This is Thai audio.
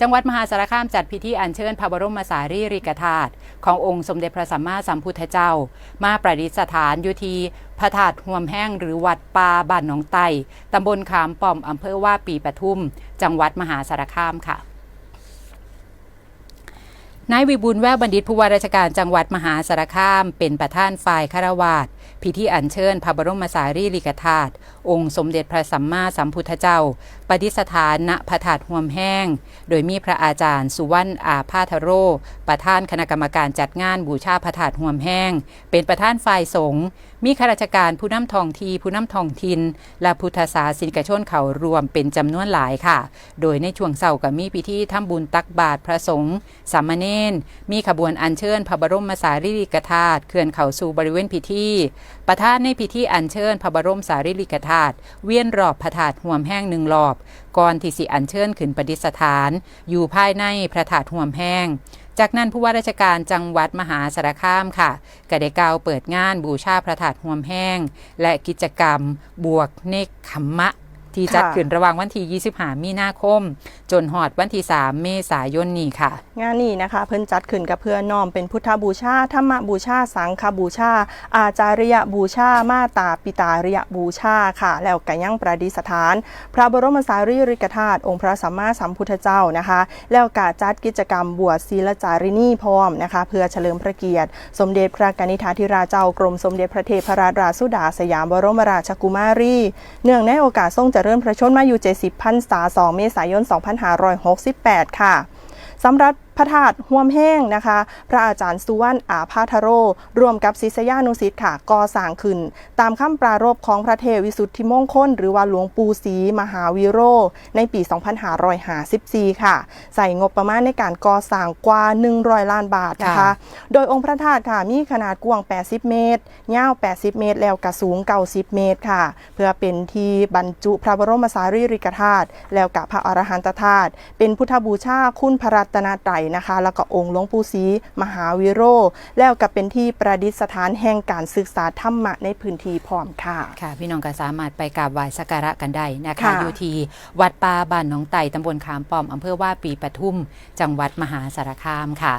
จังหวัดมหาสารคามจัดพิธีอัญเชิญพระบรมสารีริกธาตุขององค์สมเด็จพระสัมมาสัมพุทธเจ้า มาประดิษฐานอยู่ที่พระธาตุห่วมแห้งหรือวัดป่าบ้านหนองไตตำบลขามป้อมอำเภอว่าปีปทุม จังหวัดมหาสารคามค่ะนายวิบูลแววบัณฑิตผู้ว่าราชการจังหวัดมหาสารคาม เป็นประธานฝ่ายคารวาส พิธีอัญเชิญพระบรมสารีริกธาตุองค์สมเด็จพระสัมมาสัมพุทธเจ้าประดิษฐานณพระธาตุห่วมแห้ง โดยมีพระอาจารย์ สุวรรณอาพาธโร ประธานคณะกรรมการจัดงานบูชาพระธาตุห่วมแห้ง เป็นประธานฝ่ายสงฆ์มีข้าราชการผู้นำทองทีผู้นำทองทิน และพุทธศาสนิกชนเขารวมเป็นจำนวนหลายค่ะ โดยในช่วงเสาร์ก็มีพิธีทำบุญตักบาตรพระสงฆ์สามเณรมีขบวนอัญเชิญพระบรมสารีริกธาตุเคลื่อนเข้าสู่บริเวณพิธีประธานในพิธีอัญเชิญพระบรมสารีริกธาตุเวียนรอบพระธาตุห่วมแห้งหนึ่งรอบ ก่อนที่สิอัญเชิญขึ้นประดิษฐาน อยู่ภายในพระธาตุห่วมแห้งจากนั้นผู้ว่าราชการจังหวัดมหาสารคามค่ะก็ได้กล่าวเปิดงานบูชาพระธาตุห่วมแห้ง และกิจกรรม บวกเนกขมมะ ที่จัดค่ะขึ้นระหว่างวันที่25 มีนาคม จนหอดวันที่ 3 เมษายนนี้ค่ะ งานนี้นะคะ เพิ่นจัดขึ้นกับเพื่อน้อมเป็นพุทธบูชา ธรรมบูชา สังฆบูชา อาจาริยบูชา มาตาปิตาริยบูชาค่ะ แล้วก็ยังประดิษฐาน พระบรมสารีริกธาตุองค์พระสัมมาสัมพุทธเจ้านะคะ แล้วก็จัดกิจกรรมบวชศีลจารินีพร้อมนะคะ เพื่อเฉลิมพระเกียรติ สมเด็จพระกนิษฐาธิราชเจ้ากรมสมเด็จพระเทพรัตนราชสุดาสยามบรมราชกุมารี เนื่องในโอกาสทรงเจเริ่มพระชนมายุ70พรรษา2เมษายน 2568 ค่ะสำหรับ ระธาตุห่วมแห้งนะคะ พระอาจารย์สุวรรณอาพาธโรร่วมกับศิษยานุศิษย์ค่ะก่อสร้างขึ้น ตามคำปรารภของพระเทพวิสุทธิมงคล หรือว่าหลวงปู่ศรีมหาวิโรจน์ในปี 2554 ค่ะ ใส่งบประมาณในการก่อสร้างกว่า 100 ล้านบาทนะคะค่ะโดยองค์พระธาตุค่ะมีขนาดกว้าง 80 เมตร ยาว 80 เมตร แล้วก็สูง 90 เมตรค่ะ เพื่อเป็นที่บรรจุพระบรมสารีริกธาตุแล้วกับพระอรหันตธาตุเป็นพุทธบูชาคุณพระรัตนตรัยนะคะ แล้วก็องค์หลวงปู่ศรีมหาวิโรจน์แล้วก็เป็นที่ประดิษฐานแห่งการศึกษาธรรมะในพื้นที่พร้อมค่ะค่ะ พี่น้องก็สามารถไปกราบไหว้สักการะกันได้นะคะค่ะอยู่ที่วัดป่าบ้านหนองไต่ตำบลขามป้อมอำเภอว่าปีปทุม จังหวัดมหาสารคามค่ะ